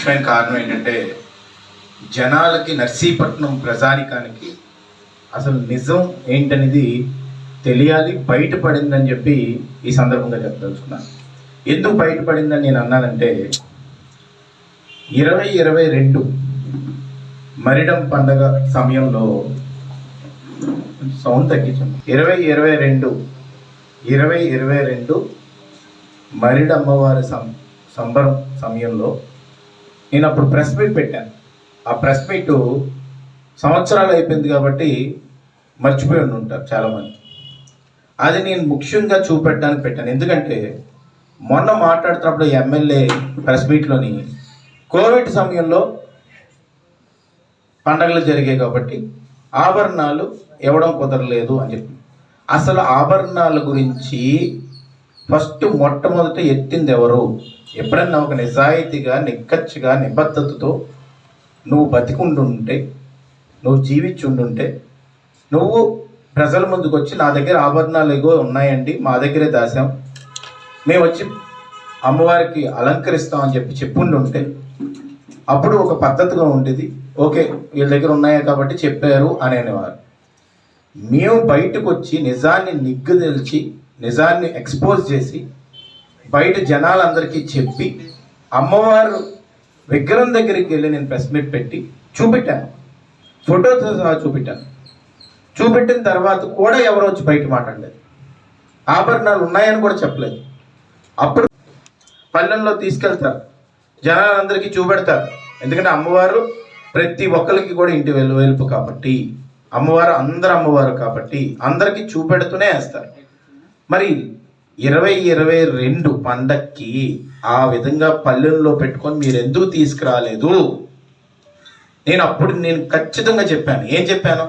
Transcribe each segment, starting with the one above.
ముఖ్యమైన కారణం ఏంటంటే జనాలకి నర్సీపట్నం ప్రజానికానికి అసలు నిజం ఏంటనేది తెలియాలి బయటపడిందని చెప్పి ఈ సందర్భంగా చెప్పదలుచుకున్నాను. ఎందుకు బయటపడిందని నేను అన్నానంటే ఇరవై ఇరవై రెండు మరిడం పండగ సమయంలో సౌండ్ తగ్గించండి. ఇరవై ఇరవై రెండు ఇరవై ఇరవై రెండు మరిడమ్మవారి సం సంబరం సమయంలో నేను అప్పుడు ప్రెస్ మీట్ పెట్టాను. ఆ ప్రెస్ మీట్ సంవత్సరాలు అయిపోయింది కాబట్టి మర్చిపోయి ఉంటారు చాలామంది. అది నేను ముఖ్యంగా చూపెట్టడానికి పెట్టాను. ఎందుకంటే మొన్న మాట్లాడుతున్నప్పుడు ఎమ్మెల్యే ప్రెస్ మీట్లోని కోవిడ్ సమయంలో పండగలు జరిగాయి కాబట్టి ఆభరణాలు ఇవ్వడం కుదరలేదు అని చెప్పి. అసలు ఆభరణాల గురించి ఫస్ట్ మొట్టమొదట ఎత్తింది ఎవరు? ఎప్పుడన్నా ఒక నిజాయితీగా నిక్కచ్చిగా నిబద్ధతతో నువ్వు బతికుండుంటే నువ్వు జీవించుండుంటే నువ్వు ప్రజల ముందుకు వచ్చి నా దగ్గర ఆభరణాలు ఎగో ఉన్నాయండి మా దగ్గరే దాసాం. మేము వచ్చి అమ్మవారికి అలంకరిస్తామని చెప్పి చెప్పుండుంటే అప్పుడు ఒక పద్ధతిగా ఉండేది. ఓకే వీళ్ళ దగ్గర ఉన్నాయా కాబట్టి చెప్పారు అని అనేవారు. మేము బయటకు వచ్చి నిజాన్ని నిగ్గు తెలిచి నిజాన్ని ఎక్స్పోజ్ చేసి బయట జనాలందరికీ చెప్పి అమ్మవారు విగ్రహం దగ్గరికి వెళ్ళి నేను ప్రెస్ మీట్ పెట్టి చూపెట్టాను. ఫోటోతో సహా చూపెట్టాను. చూపెట్టిన తర్వాత కూడా ఎవరు వచ్చి బయట మాట్లాడలేదు. ఆభరణాలు ఉన్నాయని కూడా చెప్పలేదు. అప్పుడు పల్లెల్లో తీసుకెళ్తారు. జనాలందరికీ చూపెడతారు. ఎందుకంటే అమ్మవారు ప్రతి ఒక్కరికి కూడా ఇంటి వెలు వెలుపు కాబట్టి అమ్మవారు అందరు అమ్మవారు కాబట్టి అందరికీ చూపెడుతూనే వేస్తారు. మరి ఇరవై ఇరవై రెండు పండక్కి ఆ విధంగా పల్లెల్లో పెట్టుకొని మీరు ఎందుకు తీసుకురాలేదు? నేను అప్పుడు నేను ఖచ్చితంగా చెప్పాను. ఏం చెప్పాను?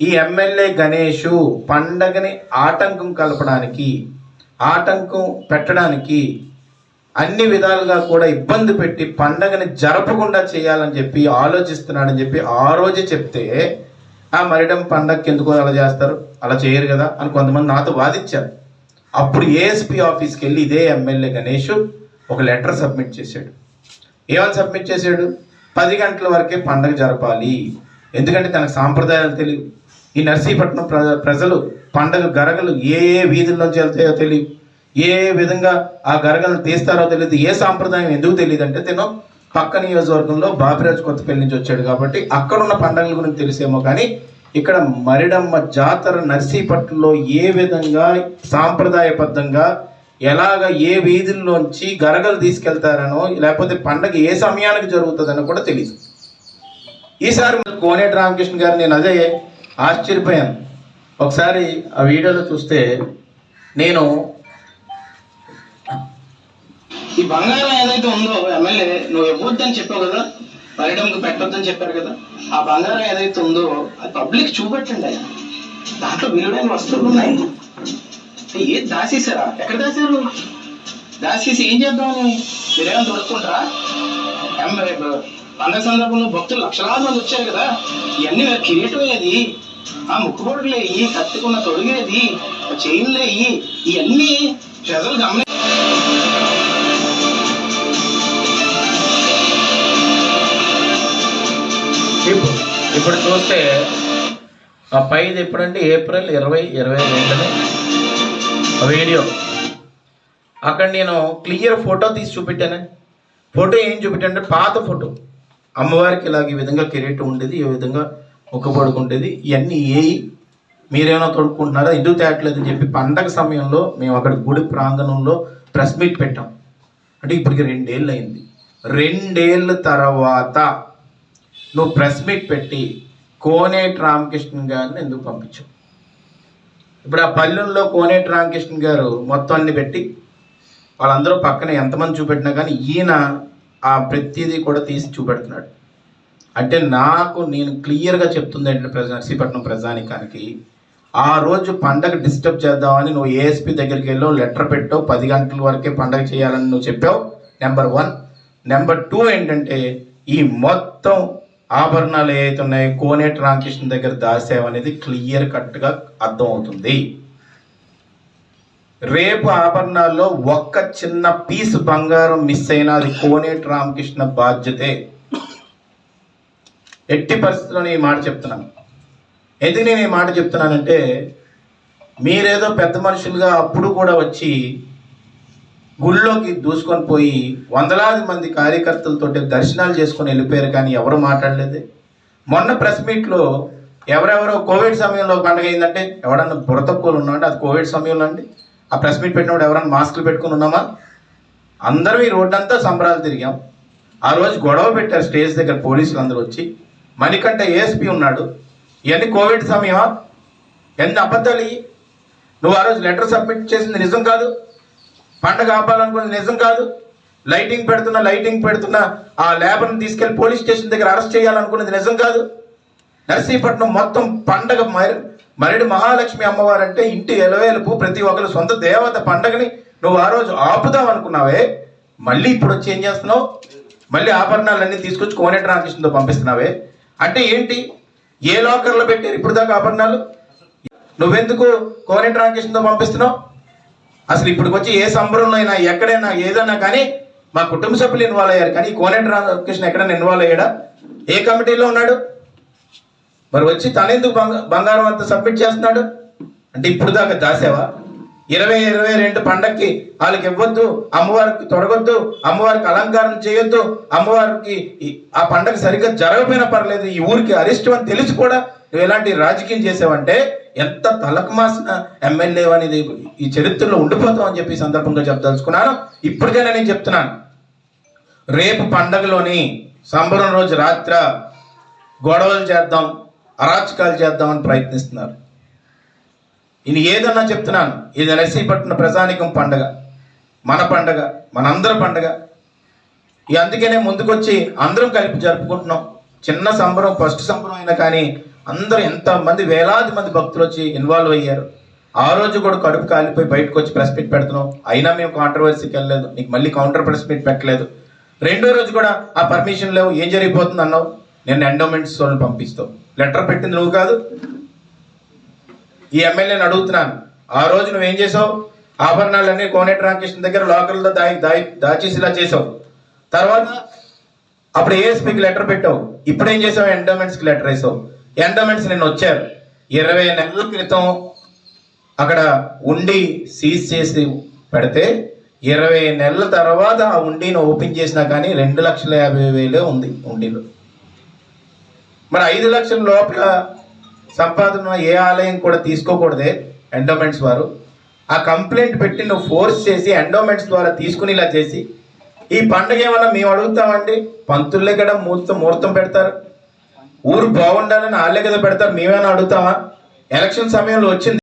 ఈ ఎమ్మెల్యే గణేషు పండగని ఆటంకం కలపడానికి ఆటంకం పెట్టడానికి అన్ని విధాలుగా కూడా ఇబ్బంది పెట్టి పండగని జరపకుండా చేయాలని చెప్పి ఆలోచిస్తున్నాడని చెప్పి ఆ రోజే చెప్తే ఆ మరిడం పండగకి ఎందుకో అలా చేస్తారు? అలా చేయరు కదా? అని కొంతమంది నాతో వాదించారు అప్పుడు ఏఎస్పీ ఆఫీస్కి వెళ్ళి ఇదే ఎమ్మెల్యే గణేష్ ఒక లెటర్ సబ్మిట్ చేశాడు. ఏమని సబ్మిట్ చేశాడు? పది గంటల వరకే పండగ జరపాలి. ఎందుకంటే తనకు సాంప్రదాయాలు తెలియవు. ఈ నర్సీపట్నం ప్రజలు పండగ గరగలు ఏ ఏ వీధుల్లోంచి వెళ్తాయో తెలియదు. ఏ ఏ విధంగా ఆ గరగలను తీస్తారో తెలియదు. ఏ సాంప్రదాయం ఎందుకు తెలియదు అంటే తను పక్క నియోజకవర్గంలో బాపిరాజు కొత్తపల్లి నుంచి వచ్చాడు కాబట్టి అక్కడ ఉన్న పండగల గురించి తెలిసేమో కానీ ఇక్కడ మరిడమ్మ జాతర నర్సీపట్నంలో ఏ విధంగా సాంప్రదాయబద్ధంగా ఎలాగ ఏ వీధుల్లోంచి గరగలు తీసుకెళ్తారనో లేకపోతే పండగ ఏ సమయానికి జరుగుతుందనో కూడా తెలియదు ఈసారి కోనేటి రామకృష్ణ గారు నేను అదే ఆశ్చర్యపోయాను. ఒకసారి ఆ వీడియోలో చూస్తే నేను ఈ బంగారం ఏదైతే ఉందో ఎమ్మెల్యే నువ్వు ఇవ్వద్దని చెప్పావు కదా? బయట మీకు పెట్టొద్దని చెప్పారు కదా. ఆ బంగారం ఏదైతే ఉందో అది పబ్లిక్ చూపెట్టండి ఆయన. దాంట్లో విలువైన వస్తువులు ఉన్నాయి. ఏది దాసేసారా ఎక్కడ దాసారు దాసేసి ఏం చేద్దామని? మీరేమైనా దొరుకుతుంటారా ఎమ్మెల్యే పండగ సందర్భంలో భక్తులు లక్షలాది మంది వచ్చారు కదా. ఇవన్నీ కిరీటం ఏది ఆ ముక్కుబొడులు ఈ కత్తుకున్న తొడిగేది చైన్లు ఇవి ఇవన్నీ ప్రజలు గమని ఇప్పుడు చూస్తే ఆ పైది ఎప్పుడంటే ఏప్రిల్ ఇరవై ఇరవై రెండుని. వీడియో. అక్కడ నేను క్లియర్ ఫోటో తీసి చూపెట్టాను. ఫోటో ఏం చూపెట్టానంటే పాత ఫోటో. అమ్మవారికి ఇలాగ ఈ విధంగా కిరీటం ఉండేది ఈ విధంగా ఒక్క పడుకుంటేది ఇవన్నీ ఏయి. మీరేమైనా తొడుక్కుంటున్నారా? ఎందుకు తేట్లేదు అని చెప్పి పండగ సమయంలో మేము అక్కడ గుడి ప్రాంగణంలో ప్రెస్ మీట్ పెట్టాం. అంటే ఇప్పటికి రెండేళ్ళు అయింది రెండేళ్ళ తర్వాత నువ్వు ప్రెస్ మీట్ పెట్టి కోనేటి రామకృష్ణ గారిని ఎందుకు పంపించు ఇప్పుడు ఆ పల్లెల్లో కోనేటి రామకృష్ణ గారు మొత్తం అన్ని పెట్టి వాళ్ళందరూ పక్కన ఎంతమంది చూపెట్టినా కానీ ఈయన ఆ ప్రతిదీ కూడా తీసి చూపెడుతున్నాడు. అంటే నాకు నేను క్లియర్గా చెప్తుంది ఏంటంటే ప్రజా నర్సీపట్నం ప్రజానికానికి ఆ రోజు పండగ డిస్టర్బ్ చేద్దామని నువ్వు ఏఎస్పీ దగ్గరికి వెళ్ళో లెటర్ పెట్టావు పది గంటల వరకే పండగ చేయాలని నువ్వు చెప్పావు నెంబర్ వన్. నెంబర్ టూ ఏంటంటే ఈ మొత్తం ఆభరణాలు ఏవైతే ఉన్నాయో కోనేటి రామకృష్ణ దగ్గర దాసావు క్లియర్ కట్గా అర్థం అవుతుంది రేపు ఆభరణాల్లో ఒక్క చిన్న పీస్ బంగారం మిస్ అయినా అది కోనేటి రామకృష్ణ బాధ్యతే. ఎట్టి పరిస్థితుల్లో నేను ఈ మాట చెప్తున్నాను ఎందుకు నేను ఈ మాట చెప్తున్నానంటే మీరేదో పెద్ద మనుషులుగా అప్పుడు కూడా వచ్చి గుళ్ళోకి దూసుకొని పోయి వందలాది మంది కార్యకర్తలతో దర్శనాలు చేసుకొని వెళ్ళిపోయారు కానీ ఎవరు మాట్లాడలేదు. మొన్న ప్రెస్ మీట్లో ఎవరెవరో కోవిడ్ సమయంలో పండుగ అయిందంటే ఎవడన్నా బురతక్కువలు ఉన్నాడు? అది కోవిడ్ సమయంలో అండి. ఆ ప్రెస్ మీట్ పెట్టినప్పుడు ఎవరన్నా మాస్కులు పెట్టుకుని ఉన్నామా? అందరూ ఈ రోడ్డంతా సంబరాలు తిరిగాం. ఆ రోజు గొడవ పెట్టారు స్టేజ్ దగ్గర పోలీసులు అందరూ వచ్చి. మణికంట ఏఎస్పీ ఉన్నాడు. ఇవన్నీ కోవిడ్ సమయమా? ఎన్ని అబద్ధాలు నువ్వు ఆ రోజు లెటర్ సబ్మిట్ చేసింది నిజం కాదు. పండగ ఆపాలనుకున్నది నిజం కాదు. లైటింగ్ పెడుతున్న లైటింగ్ పెడుతున్న ఆ లేబర్ని తీసుకెళ్ళి పోలీస్ స్టేషన్ దగ్గర అరెస్ట్ చేయాలనుకున్నది నిజం కాదు. నర్సీపట్నం మొత్తం పండగ మరి మరడి మహాలక్ష్మి అమ్మవారు అంటే ఇంటి ఎలవేలుపు ప్రతి ఒక్కరు సొంత దేవత పండగని నువ్వు ఆ రోజు ఆపుదాం అనుకున్నావే. మళ్ళీ ఇప్పుడు వచ్చి ఏం చేస్తున్నావు? మళ్ళీ ఆభరణాలన్నీ తీసుకొచ్చి కోనేటి రామకృష్ణతో పంపిస్తున్నావే. అంటే ఏంటి? ఏ లాకర్లో పెట్టారు ఇప్పుడు దాకా ఆభరణాలు? నువ్వెందుకు కోనేటి రామకృష్ణతో పంపిస్తున్నావు? అసలు ఇప్పుడు వచ్చి ఏ సంబరంలో అయినా ఎక్కడైనా ఏదైనా కానీ మా కుటుంబ సభ్యులు ఇన్వాల్వ్ అయ్యారు. కానీ కోనేటి రామకృష్ణ ఎక్కడైనా ఇన్వాల్వ్ అయ్యాడా? ఏ కమిటీలో ఉన్నాడు? మరి వచ్చి తనెందుకు బంగారం అంతా సబ్మిట్ చేస్తున్నాడు? అంటే ఇప్పుడు దాకా దాసేవా? ఇరవై ఇరవై రెండు పండక్కి వాళ్ళకి ఇవ్వద్దు అమ్మవారికి తొడగొద్దు అమ్మవారికి అలంకారం చేయొద్దు అమ్మవారికి ఆ పండగ సరిగ్గా జరగకపోయినా పర్లేదు ఈ ఊరికి అరిష్టం అని తెలిసి కూడా నువ్వు ఎలాంటి రాజకీయం చేసావంటే ఎంత తలకు మాసిన ఎమ్మెల్యే అనేది ఈ చరిత్రలో ఉండిపోతాం అని చెప్పి సందర్భంగా చెప్పదలుచుకున్నాను. ఇప్పటికైనా నేను చెప్తున్నాను. రేపు పండగలోని సంబరం రోజు రాత్ర గొడవలు చేద్దాం అరాచకాలు చేద్దామని ప్రయత్నిస్తున్నారు. ఇది ఏదన్నా చెప్తున్నాను. ఇది నర్సీపట్నం ప్రజానికం పండగ. మన పండగ మనందరి పండగ. అందుకనే ముందుకొచ్చి అందరం కలిపి జరుపుకుంటున్నాం. చిన్న సంబరం ఫస్ట్ సంబరం అయినా కానీ అందరూ ఎంతమంది వేలాది మంది భక్తులు వచ్చి ఇన్వాల్వ్ అయ్యారు. ఆ రోజు కూడా కడుపు కాలిపోయి బయటకు వచ్చి ప్రెస్ మీట్ పెడుతున్నాం. అయినా మేము కాంట్రవర్సీకి వెళ్ళలేదు. నీకు మళ్ళీ కౌంటర్ ప్రెస్ మీట్ పెట్టలేదు. రెండో రోజు కూడా ఆ పర్మిషన్ లేవు. ఏం జరిగిపోతుంది అన్నావు? నేను ఎండోమెంట్స్ వాళ్ళని పంపిస్తావు. లెటర్ పెట్టింది నువ్వు కాదు. ఈ ఎమ్మెల్యేని అడుగుతున్నాను. ఆ రోజు నువ్వేం చేసావు? ఆభరణాలన్నీ కోనేటి రామకృష్ణ దగ్గర లోకల్లో దాయి దాయి దాచేసిలా చేసావు. తర్వాత అప్పుడు ఏఎస్పీకి లెటర్ పెట్టావు. ఇప్పుడు ఏం చేసావు ఎండోమెంట్స్కి లెటర్ వేసావు. ఎండోమెంట్స్ నిన్న వచ్చారు. ఇరవై నెలల క్రితం అక్కడ ఉండి సీజ్ చేసి పెడితే ఇరవై నెలల తర్వాత ఆ ఉండిని ఓపెన్ చేసినా కానీ రెండు లక్షల యాభై వేలే ఉంది ఉండిలో. మరి ఐదు లక్షల లోపల సంపాదన ఏ ఆలయం కూడా తీసుకోకూడదే ఎండోమెంట్స్ వారు. ఆ కంప్లైంట్ పెట్టి నువ్వు ఫోర్స్ చేసి ఎండోమెంట్స్ ద్వారా తీసుకునేలా చేసి ఈ పండుగ ఏమన్నా మేము అడుగుతామండి? పంతుల్లే కూడా ముహూర్తం ముహూర్తం పెడతారు. ఊరు బాగుండాలని వాళ్ళే కదా పెడతారు. మేమేమైనా అడుగుతామా? ఎలక్షన్ సమయంలో వచ్చింది